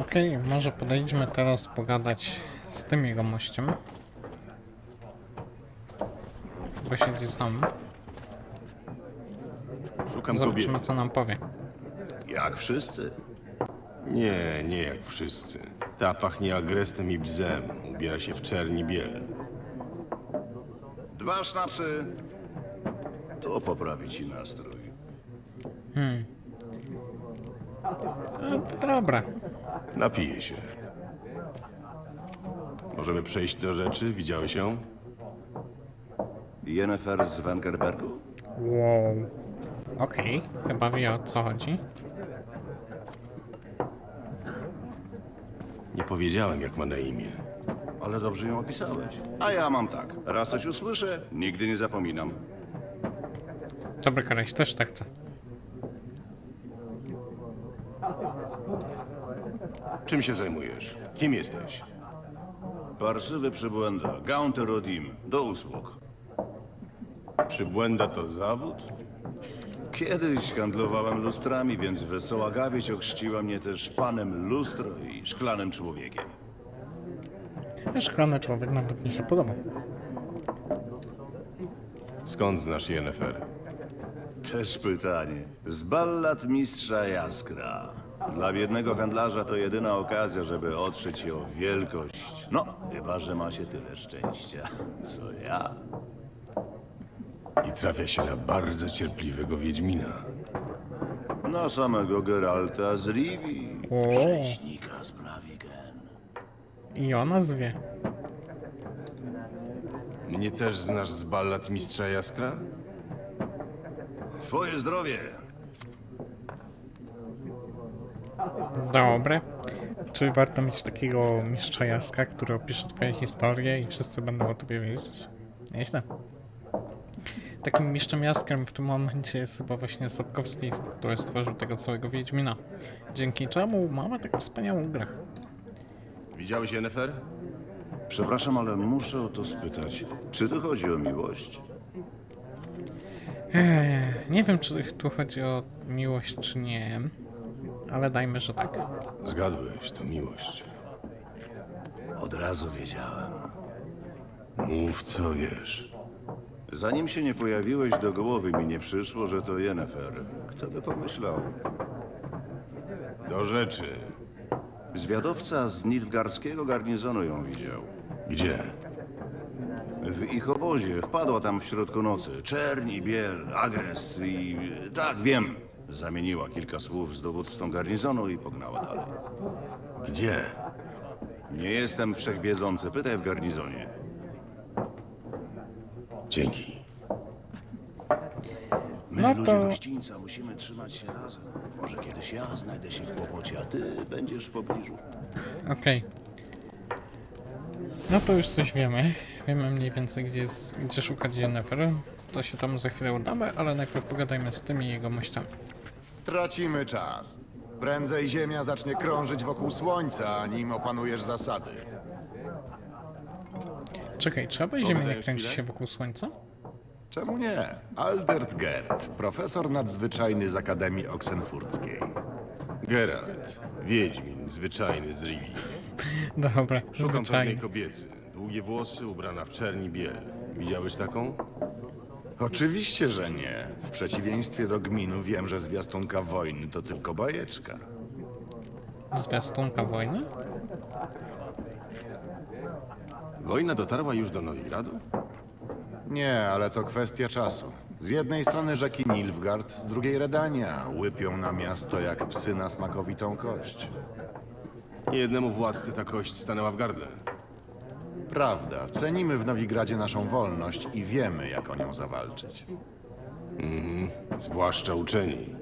Okej, może podejdźmy teraz pogadać z tym jego mościem. Bo siedzi sam. Szukam Zobaczymy kobiety. co nam powie. Jak wszyscy. Nie, nie jak wszyscy. Ta pachnie agrestem i bzem. Ubiera się w czerni biel. Dwa sznapsy. To poprawi ci nastrój. No to dobra. Napije się. Możemy przejść do rzeczy? Widziałeś ją? Jennifer z Wengerbergu? Wow. Okej, chyba wie o co chodzi. Nie powiedziałem, jak ma na imię. Ale dobrze ją opisałeś. A ja mam tak. Raz coś usłyszę, nigdy nie zapominam. Dobry koleś, też tak chce. Czym się zajmujesz? Kim jesteś? Parszywy przybłęda. Gaunter Rodim. Do usług. Przybłęda to zawód? Kiedyś handlowałem lustrami, więc wesoła gawieć ochrzciła mnie też panem lustro i szklanym człowiekiem. Szklany człowiek nawet mi się podoba. Skąd znasz Jennifer? Też pytanie. Z ballad mistrza Jaskra. Dla biednego handlarza to jedyna okazja, żeby otrzeć się o wielkość. No, chyba, że ma się tyle szczęścia, co ja. I trafia się na bardzo cierpliwego Wiedźmina. Na samego Geralta z Rivi, O. rzeźnika z Blaviken. I o nazwie. Mnie też znasz z ballad Mistrza Jaskra? Twoje zdrowie! Dobre. Czy warto mieć takiego mistrza jaska, który opisze twoje historie i wszyscy będą o tobie wiedzieć? Nieźle. Takim mistrzem jaskrem w tym momencie jest chyba właśnie Sapkowski, który stworzył tego całego Wiedźmina. Dzięki czemu mamy tak wspaniałą grę. Widziałeś Jennifer? Przepraszam, ale muszę o to spytać. Czy tu chodzi o miłość? Eee, nie wiem, czy tu chodzi o miłość, czy nie, ale dajmy, że tak. Zgadłeś, to miłość. Od razu wiedziałem. Mów co wiesz. Zanim się nie pojawiłeś, do głowy mi nie przyszło, że to Jennifer. Kto by pomyślał? Do rzeczy. Zwiadowca z Nilfgarskiego garnizonu ją widział. Gdzie? W ich obozie wpadła tam w środku nocy. Czerni, biel, agrest i... Tak, wiem. Zamieniła kilka słów z dowódcą garnizonu i pognała dalej. Gdzie? Nie jestem wszechwiedzący, pytaj w garnizonie. Dzięki. My, No ludzie to- gościńca, musimy trzymać się razem. Może kiedyś ja znajdę się w kłopocie, a ty będziesz w pobliżu. Okej. No to już coś wiemy. Wiemy mniej więcej, gdzie, jest, gdzie szukać Jennifer. To się tam za chwilę udamy, ale najpierw pogadajmy z tymi jego mościami. Tracimy czas. Prędzej Ziemia zacznie krążyć wokół Słońca, nim opanujesz zasady. Czekaj, czy aby Ziemia nie kręci się wokół Słońca? Czemu nie? Albert Gerd, profesor nadzwyczajny z Akademii Oksenfurckiej. Geralt. Wiedźmin, zwyczajny z Rivi. Dobra, Szukam pewnej zwyczajnie. kobiety. Długie włosy, ubrana w czerni biel. Widziałeś taką? Oczywiście, że nie. W przeciwieństwie do gminu wiem, że zwiastunka wojny to tylko bajeczka. Zwiastunka wojny? Wojna dotarła już do Nowigradu? Nie, ale to kwestia czasu. Z jednej strony rzeki Nilfgaard, z drugiej Redania. Łypią na miasto jak psy na smakowitą kość. Niejednemu władcy ta kość stanęła w gardle. Prawda, cenimy w Nowigradzie naszą wolność i wiemy, jak o nią zawalczyć. Zwłaszcza uczeni.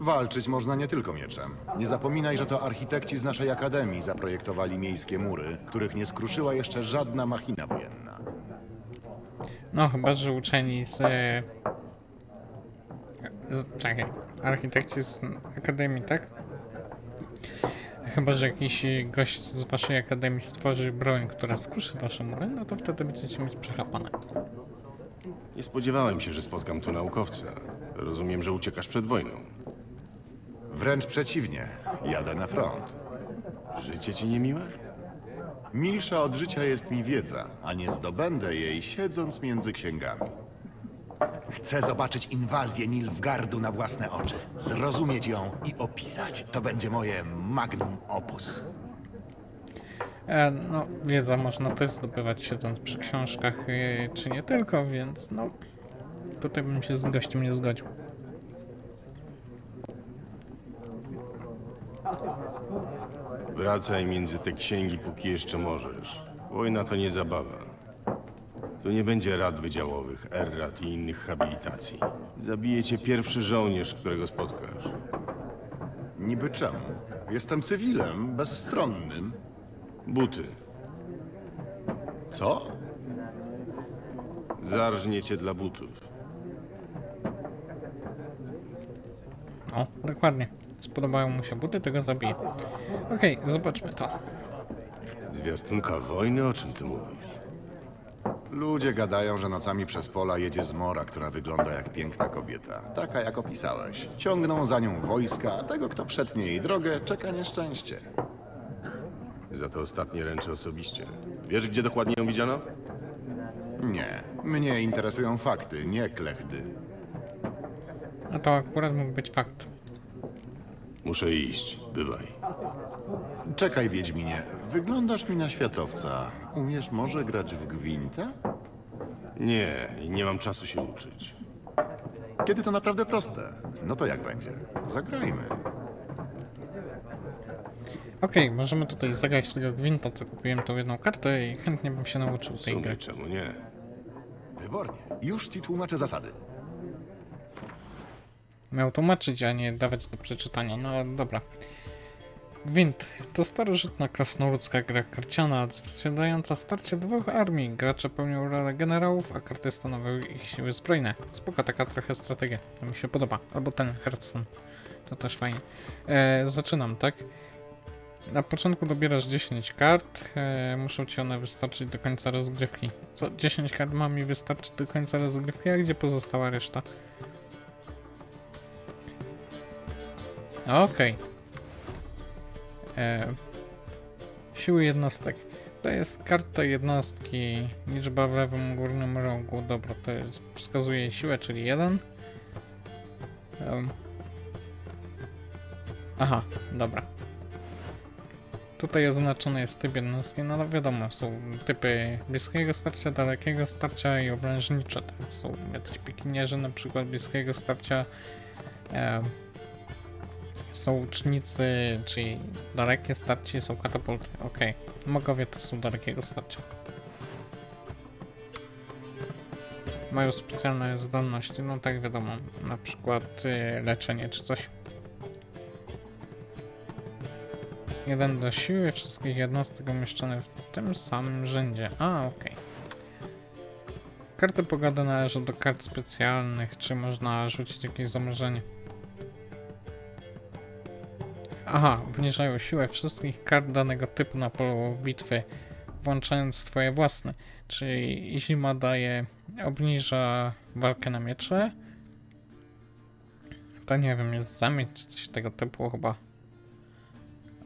Walczyć można nie tylko mieczem. Nie zapominaj, że to architekci z naszej akademii zaprojektowali miejskie mury, których nie skruszyła jeszcze żadna machina wojenna. No, chyba, że uczeni z... e, z czekaj, architekci z Akademii, tak? Chyba, że jakiś gość z waszej Akademii stworzy broń, która skruszy wasze mury, no to wtedy będziecie mieć przechapane. Nie spodziewałem się, że spotkam tu naukowca. Rozumiem, że uciekasz przed wojną. Wręcz przeciwnie, jadę na front. Życie ci niemiłe? Milsza od życia jest mi wiedza, a nie zdobędę jej siedząc między księgami. Chcę zobaczyć inwazję Nilfgardu na własne oczy, zrozumieć ją i opisać. To będzie moje magnum opus. E, no, wiedza można też zdobywać siedząc przy książkach, e, czy nie tylko, więc no, tutaj bym się z gościem nie zgodził. Wracaj między te księgi, póki jeszcze możesz. Wojna to nie zabawa. Tu nie będzie rad wydziałowych, errat i innych habilitacji. Zabije cię pierwszy żołnierz, którego spotkasz. Niby czemu? Jestem cywilem, bezstronnym. Buty. Co? Zarżnie cię dla butów. O, dokładnie. Spodobają mu się buty, tego zabije. Okej, zobaczmy to. Zwiastunka wojny? O czym ty mówisz? Ludzie gadają, że nocami przez pola jedzie zmora, która wygląda jak piękna kobieta. Taka jak opisałeś. Ciągną za nią wojska, a tego, kto przetnie jej drogę, czeka nieszczęście. Za to ostatnie ręczę osobiście. Wiesz, gdzie dokładnie ją widziano? Nie, mnie interesują fakty, nie klechdy. A to akurat mógł być fakt. Muszę iść. Bywaj. Czekaj, Wiedźminie, wyglądasz mi na światowca. Umiesz może grać w gwinta? Nie, i nie mam czasu się uczyć. Kiedy to naprawdę proste. No to jak będzie? Zagrajmy. Okej, możemy tutaj zagrać tego gwinta, co kupiłem tą jedną kartę i chętnie bym się nauczył W tej sumie gry. czemu nie? Wybornie. Już ci tłumaczę zasady. Miał tłumaczyć, a nie dawać do przeczytania. No dobra. Gwint to starożytna krasnoludzka gra karciana, odzwierciedlająca starcie dwóch armii. Gracze pełnią rolę generałów, a karty stanowią ich siły zbrojne. Spoko, taka trochę strategia. To mi się podoba. Albo ten Hearthstone. To też fajnie. E, zaczynam, tak? Na początku dobierasz 10 kart. E, muszą ci one wystarczyć do końca rozgrywki. Co? 10 kart ma mi wystarczyć do końca rozgrywki, a gdzie pozostała reszta? Okej. E, Siły jednostek. To jest karta jednostki, liczba w lewym górnym rogu. Dobra, to jest, wskazuje siłę, czyli 1. Em. Aha, dobra. Tutaj oznaczony jest typ jednostki, no, no wiadomo, są typy bliskiego starcia, dalekiego starcia i obrężnicze. Tam są jacyś pikinierzy na przykład bliskiego starcia. Em, są łucznicy, czyli dalekie starcie, są katapulty. Okej, magowie to są dalekiego starcia. Mają specjalne zdolności, no tak wiadomo, na przykład y, leczenie czy coś. Jeden do siły wszystkich jednostek umieszczony w tym samym rzędzie. A, okej. Karty pogody należą do kart specjalnych, czy można rzucić jakieś zamrożenie. Aha, obniżają siłę wszystkich kart danego typu na polu bitwy, włączając swoje własne. Czyli zima daje, obniża walkę na miecze. To nie wiem, jest zamieć czy coś tego typu chyba.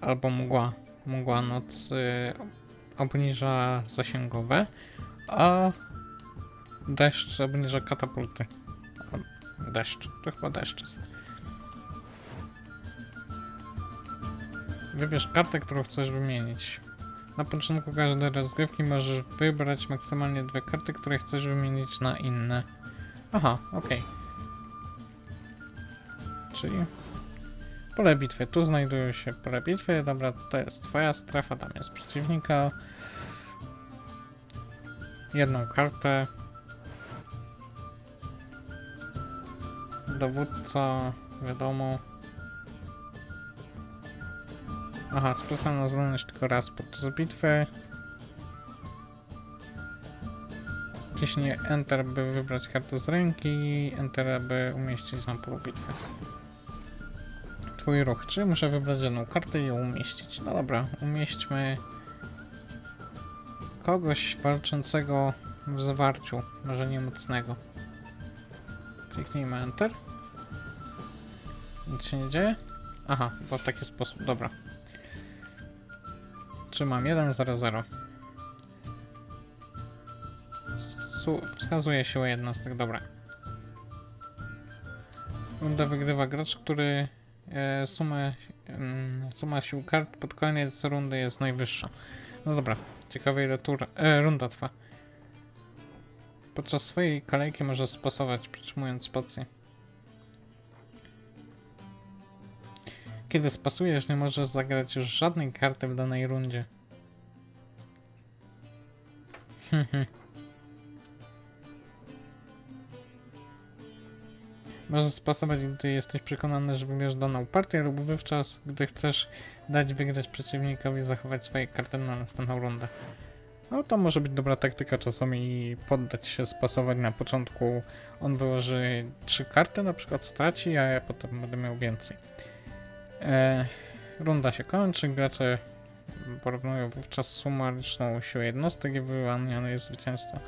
Albo mgła. Mgła noc y, obniża zasięgowe, a deszcz obniża katapulty. Deszcz, to chyba deszcz jest. Wybierz kartę, którą chcesz wymienić. Na początku każdej rozgrywki możesz wybrać maksymalnie dwie karty, które chcesz wymienić na inne. Aha, okej. Czyli pole bitwy. Tu znajdują się pole bitwy. Dobra, to jest twoja strefa, tam jest przeciwnika. Jedną kartę. Dowódca, wiadomo. Aha, specjalna zdolność tylko raz podczas bitwy. Wciśnij Enter, by wybrać kartę z ręki, Enter, by umieścić na polu bitwy. Twój ruch, czy muszę wybrać jedną kartę i ją umieścić? No dobra, umieśćmy kogoś walczącego w zawarciu, może nie mocnego. Kliknijmy Enter. Nic się nie dzieje? Aha, bo w taki sposób, dobra. Trzymam 1, 0, 0. Su wskazuje siłę jednostek, dobra. Rundę wygrywa gracz, który e, sumę, mm, suma sił kart pod koniec rundy jest najwyższa. No dobra, ciekawe ile tur, e, runda trwa. Podczas swojej kolejki możesz spasować, przytrzymując spację. Kiedy spasujesz, nie możesz zagrać już żadnej karty w danej rundzie. Możesz spasować, gdy jesteś przekonany, że wygrasz daną partię lub wówczas, gdy chcesz dać wygrać przeciwnikowi zachować swoje karty na następną rundę. No to może być dobra taktyka czasami poddać się spasować na początku. On wyłoży trzy karty, na przykład straci, a ja potem będę miał więcej. E, runda się kończy, gracze porównują wówczas sumaryczną siłę jednostek i wyłaniane jest zwycięstwo.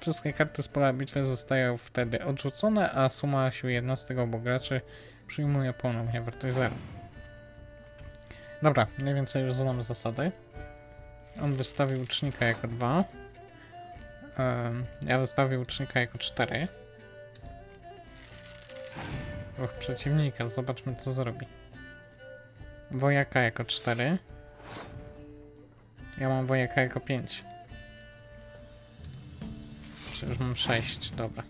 Wszystkie karty z pola bitwy zostają wtedy odrzucone, a suma sił jednostek obu graczy przyjmuje ponownie wartość 0. Dobra, mniej więcej już znam zasady. On wystawił ucznika jako 2. Ja wystawił ucznika jako 4. Ruch przeciwnika, zobaczmy co zrobi. Wojaka jako 4. Ja mam wojaka jako 5. Czy już mam 6, dobra.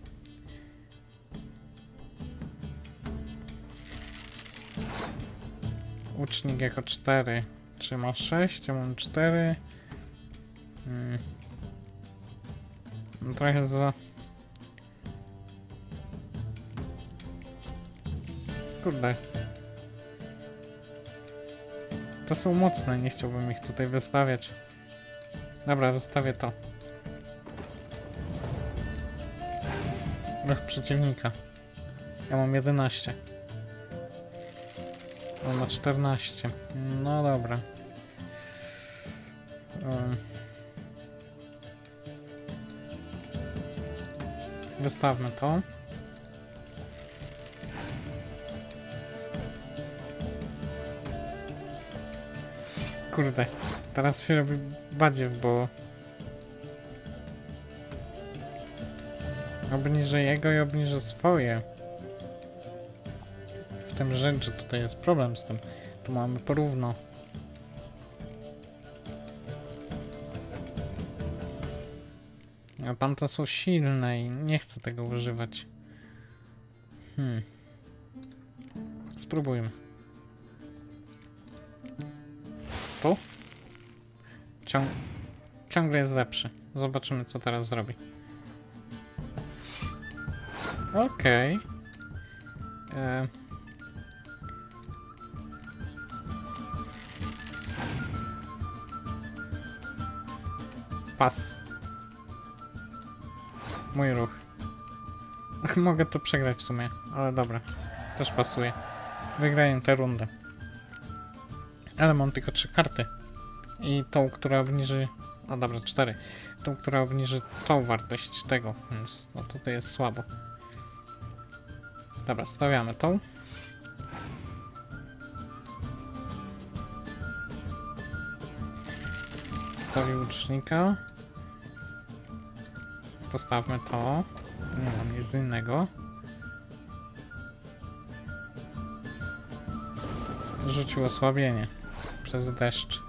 Ucznik jako 4. Czy ma 6? Ja mam 4. Hmm. No trochę za... Kurde. To są mocne, nie chciałbym ich tutaj wystawiać. Dobra, wystawię to. Ruch przeciwnika. Ja mam 11. On ma 14. No dobra. Wystawmy to. Kurde, teraz się robi badziew, bo obniżę jego i obniżę swoje. W tym rzecz, że tutaj jest problem z tym. Tu mamy porówno. A tamte są silne i nie chcę tego używać. Hmm. Spróbujmy. Tu? Ciąg ciągle jest lepszy. Zobaczymy, co teraz zrobi. Okej. E. Pas. Mój ruch. Mogę to przegrać w sumie, ale dobra. Też pasuje. Wygraję tę rundę. Ale mam tylko trzy karty. I tą, która obniży... A dobra, cztery. Tą, która obniży tą wartość tego. Więc no tutaj jest słabo. Dobra, stawiamy tą. Stawię łucznika. Postawmy to. Nie mam nic innego. Rzucił osłabienie przez deszcz.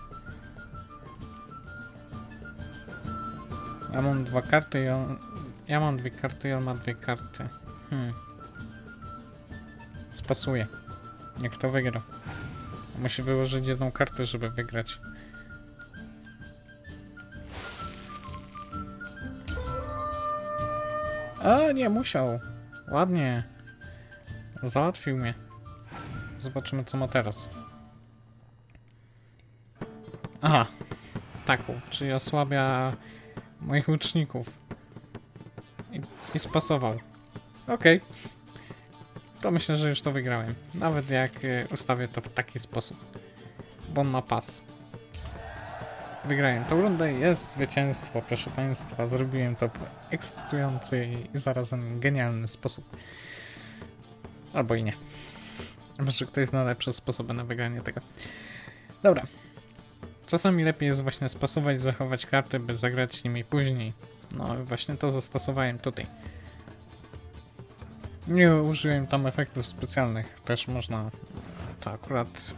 Ja mam dwa karty i on... Ja mam dwie karty i on ma dwie karty. Hmm. Spasuje. Jak to wygra. Musi wyłożyć jedną kartę, żeby wygrać. A, nie musiał. Ładnie. Załatwił mnie. Zobaczymy, co ma teraz. Aha. Taką, czyli osłabia moich łuczników. I, i spasował. Okej. To myślę, że już to wygrałem. Nawet jak e, ustawię to w taki sposób. Bo on ma pas. Wygrałem tą rundę, jest zwycięstwo, proszę Państwa. Zrobiłem to w ekscytujący i zarazem genialny sposób. Albo i nie. Może ktoś zna lepsze sposoby na wygranie tego. Dobra. Czasami lepiej jest właśnie spasować, zachować karty, by zagrać nimi później. No właśnie to zastosowałem tutaj. Nie użyłem tam efektów specjalnych, też można to akurat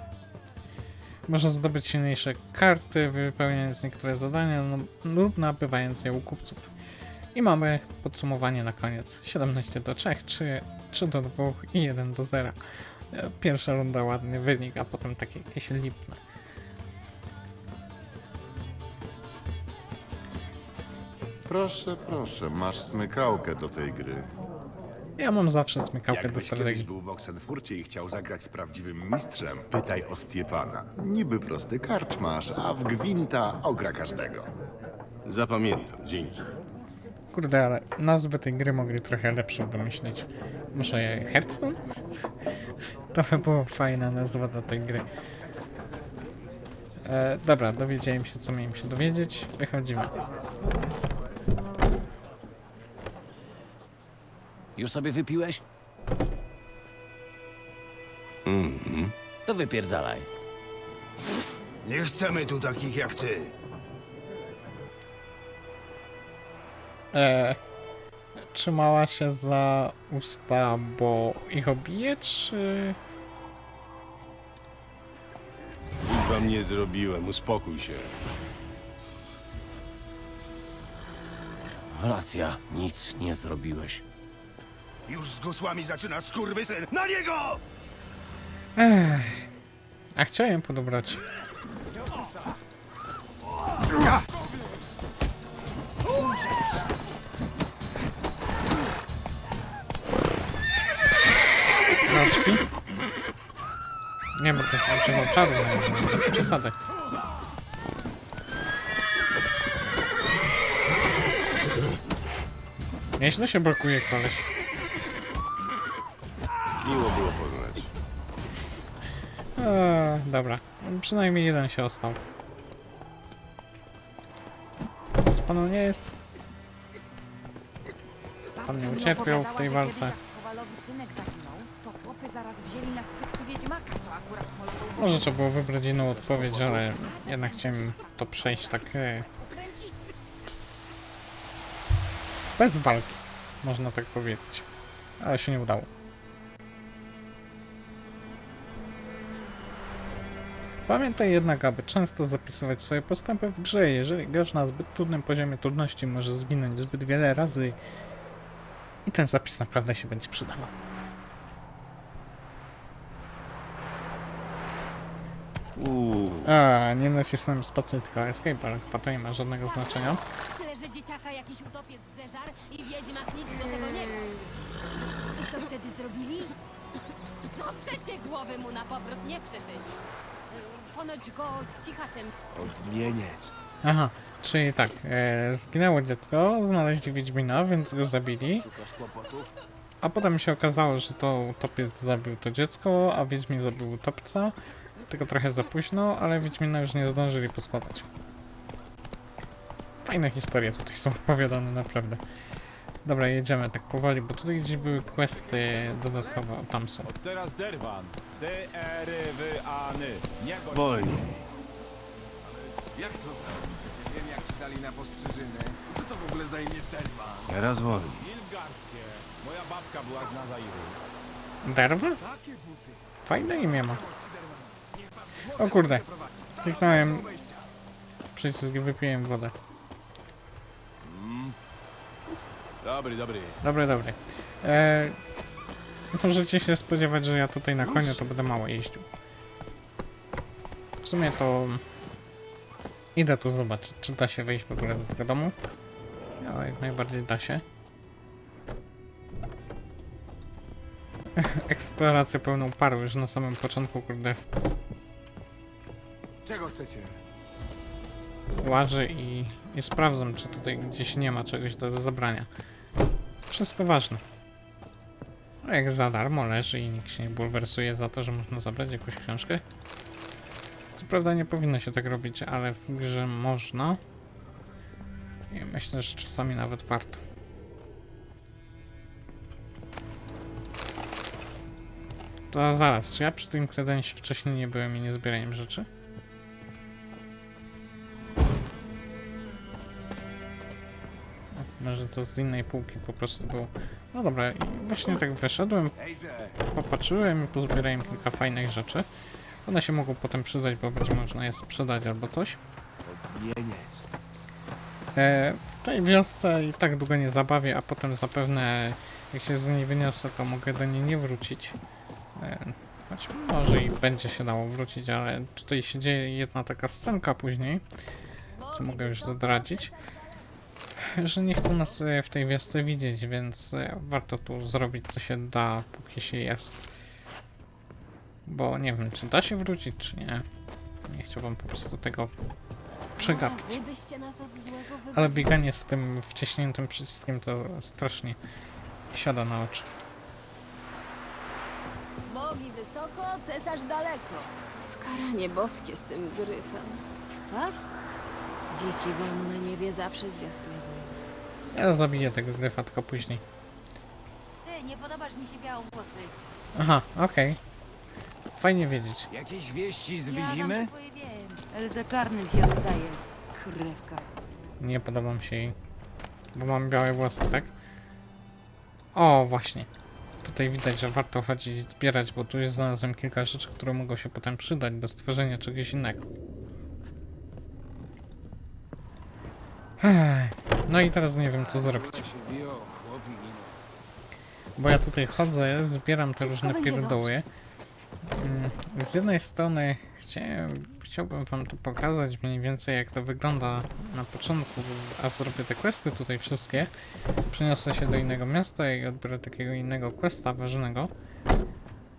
można zdobyć silniejsze karty, wypełniając niektóre zadania no, lub nabywając je u kupców. I mamy podsumowanie na koniec. 17 do 3, 3, 3 do 2 i 1 do 0. E, Pierwsza runda ładny wynik, a potem takie jakieś lipne. Proszę, proszę, masz smykałkę do tej gry. Ja mam zawsze smykałkę do Jakbyś kiedyś strategii. był w Oxenfurcie i chciał zagrać z prawdziwym mistrzem, pytaj o Stiepana. Niby prosty karczmasz, a w gwinta ogra każdego. Zapamiętam, dzięki. Kurde, ale nazwę tej gry mogli trochę lepszą wymyślić. Może Hearthstone? To by było fajna nazwa do tej gry. E, dobra, dowiedziałem się co miałem się dowiedzieć. Wychodzimy. Już sobie wypiłeś? Mhm. To wypierdalaj. Nie chcemy tu takich jak ty. E, trzymała się za usta, bo ich obije, czy... Nic wam nie zrobiłem, uspokój się. Racja, nic nie zrobiłeś. Już z gusłami zaczyna skurwysyn. Na niego! Ech. A chciałem podobrać. Roczki? Nie, bo to używał czaru, no, bez przesady. Nieźle się blokuje koleś. Miło było poznać. Eee, dobra, przynajmniej jeden się ostał. Z panu nie jest. Pan nie ucierpiał w tej walce. Kowalowi synek zaginął, to chłopy zaraz wzięli na spytki wiedźmaka, co akurat polował. Może trzeba było wybrać inną odpowiedź, ale jednak chciałem to przejść tak e, bez walki, można tak powiedzieć. Ale się nie udało. Pamiętaj jednak, aby często zapisywać swoje postępy w grze. Jeżeli grasz na zbyt trudnym poziomie trudności, możesz zginąć zbyt wiele razy i ten zapis naprawdę się będzie przydawał. Uuu, A, nie nacisnąłem spacji, tylko escape, ale chyba to nie ma żadnego znaczenia. Tyle, że dzieciaka jakiś utopiec zeżar i wiedźmak nic do tego nie miał. I co wtedy zrobili? No przecie głowy mu na powrót nie przeszyli. Ponoć go cichaczem Odmieniec. Aha, czyli tak, e, zginęło dziecko, znaleźli Wiedźmina, więc go zabili, Szukasz kłopotów? a potem się okazało, że to utopiec zabił to dziecko, a Wiedźmin zabił utopca, tylko trochę za późno, ale Wiedźmina już nie zdążyli poskładać. Fajne historie tutaj są opowiadane, naprawdę. Dobra, jedziemy tak powoli, bo tutaj gdzieś były questy dodatkowe, o, tam są. Od teraz Derwan. D-E-R-W-A-N. Nie go... wolniej. Jak to tak? Wiem jak ci dali na postrzyżyny. Co to w ogóle za imię Derwan? Teraz wolniej. Nilfgaardzkie. Moja babka była z Nazairu. Derwa? Takie buty. Fajne imię ma. O kurde, kliknąłem przycisk wypiłem wodę. Dobry, dobry. Dobry, dobry. Eee, możecie się spodziewać, że ja tutaj na koniu to będę mało jeździł. W sumie to idę tu zobaczyć, czy da się wejść w ogóle do tego domu. Ja, jak najbardziej da się. Eksplorację pełną paru już na samym początku, kurde, Czego chcecie? łażę i, i sprawdzam, czy tutaj gdzieś nie ma czegoś do zabrania. Wszystko ważne. A jak za darmo leży i nikt się nie bulwersuje za to, że można zabrać jakąś książkę. Co prawda nie powinno się tak robić, ale w grze można. I myślę, że czasami nawet warto. To To zaraz, czy ja przy tym kredensie wcześniej nie byłem i nie zbieraniem rzeczy? To z innej półki po prostu było. No dobra, i właśnie tak wyszedłem, popatrzyłem i pozbierałem kilka fajnych rzeczy. One się mogą potem przydać, bo będzie można je sprzedać albo coś. E, w tej wiosce i tak długo nie zabawię, a potem zapewne jak się z niej wyniosę, to mogę do niej nie wrócić. E, choć może i będzie się dało wrócić, ale tutaj się dzieje jedna taka scenka później, co mogę już zdradzić, że nie chcą nas e, w tej wiosce widzieć, więc e, warto tu zrobić co się da, póki się jest. Bo nie wiem, czy da się wrócić, czy nie. Nie chciałbym po prostu tego przegapić. Ale bieganie z tym wciśniętym przyciskiem to strasznie siada na oczy. Bogi wysoko, cesarz daleko. Skaranie boskie z tym gryfem. Tak? Dziki gom na niebie zawsze zwiastuje. Ja zabiję tego gryfa tylko później. Ty, nie podobasz mi się białowłosy. Aha, okej. Fajnie wiedzieć. jakieś wieści z Ja tam Wyzimy? swoje wiem. Ale za czarnym się oddaje. Krewka. Nie podoba mi się jej. Bo mam białe włosy, tak? O, właśnie. Tutaj widać, że warto chodzić i zbierać, bo tu już znalazłem kilka rzeczy, które mogą się potem przydać do stworzenia czegoś innego. Ech, No i teraz nie wiem, co zrobić. Bo ja tutaj chodzę, zbieram te różne pierdoły. Mm, Z jednej strony chciałem, chciałbym wam tu pokazać mniej więcej jak to wygląda na początku, a zrobię te questy tutaj wszystkie. Przeniosę się do innego miasta i odbiorę takiego innego questa ważnego.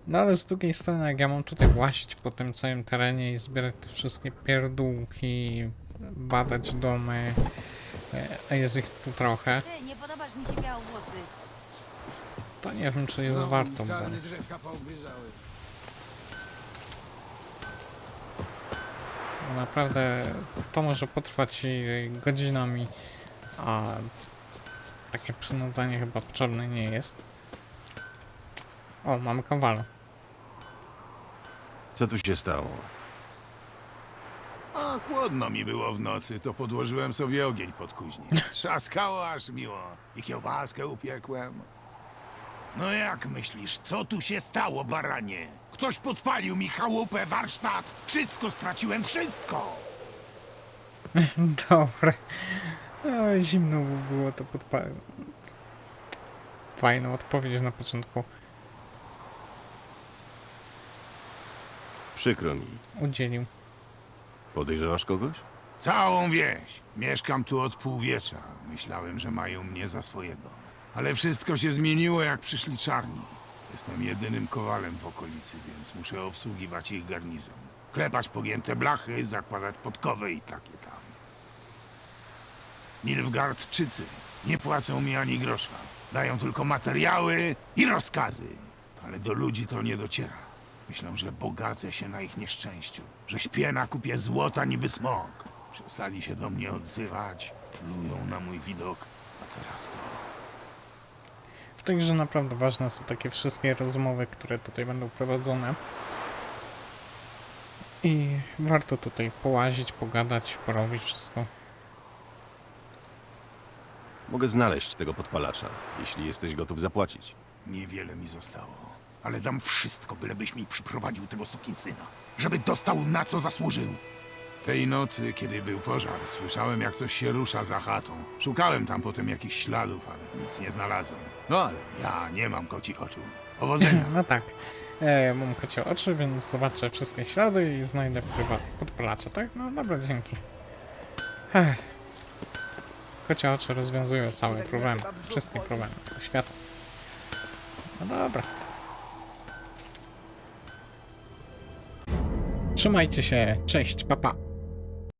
No ale z drugiej strony jak ja mam tutaj łazić po tym całym terenie i zbierać te wszystkie pierdółki, badać domy, a jest ich tu trochę, Ty, nie podobasz mi się białowłosy. to nie wiem czy jest warto. mi Bo... sarny drzewka poobierzały. Bo Naprawdę to może potrwać i godzinami, a takie przynudzanie chyba potrzebne nie jest. O, mamy kowala. Co tu się stało? Chłodno mi było w nocy, to podłożyłem sobie ogień pod kuźni. Trzaskało aż miło. I kiełbaskę upiekłem. No jak myślisz, co tu się stało, baranie? Ktoś podpalił mi chałupę, warsztat. Wszystko straciłem, wszystko! Dobre. O, zimno mu było to podpalić. Fajną odpowiedź na początku Przykro mi. udzielił. Podejrzewasz kogoś? Całą wieś. Mieszkam tu od półwiecza. Myślałem, że mają mnie za swojego. Ale wszystko się zmieniło, jak przyszli czarni. Jestem jedynym kowalem w okolicy, więc muszę obsługiwać ich garnizon. Klepać pogięte blachy, zakładać podkowy i takie tam. Nilfgaardczycy nie płacą mi ani grosza. Dają tylko materiały i rozkazy. Ale do ludzi to nie dociera. Myślą, że bogacę się na ich nieszczęściu, że śpię na kupie złota niby smok. Przestali się do mnie odzywać, plują na mój widok, a teraz to... W tej grze naprawdę ważne są takie wszystkie rozmowy, które tutaj będą prowadzone. I warto tutaj połazić, pogadać, porobić wszystko. Mogę znaleźć tego podpalacza, jeśli jesteś gotów zapłacić. Niewiele mi zostało, ale dam wszystko, bylebyś mi przyprowadził tego sukinsyna, żeby dostał na co zasłużył. Tej nocy, kiedy był pożar, słyszałem jak coś się rusza za chatą. Szukałem tam potem jakichś śladów, ale nic nie znalazłem. No ale ja nie mam kocich oczu. Powodzenia. No tak. E, mam kocie oczy, więc zobaczę wszystkie ślady i znajdę chyba podpalacza, tak? No dobra, dzięki. Ech. Kocie oczy rozwiązują całe problemy. Wszystkie problemy tego świata. No dobra. Trzymajcie się. Cześć, papa. Pa.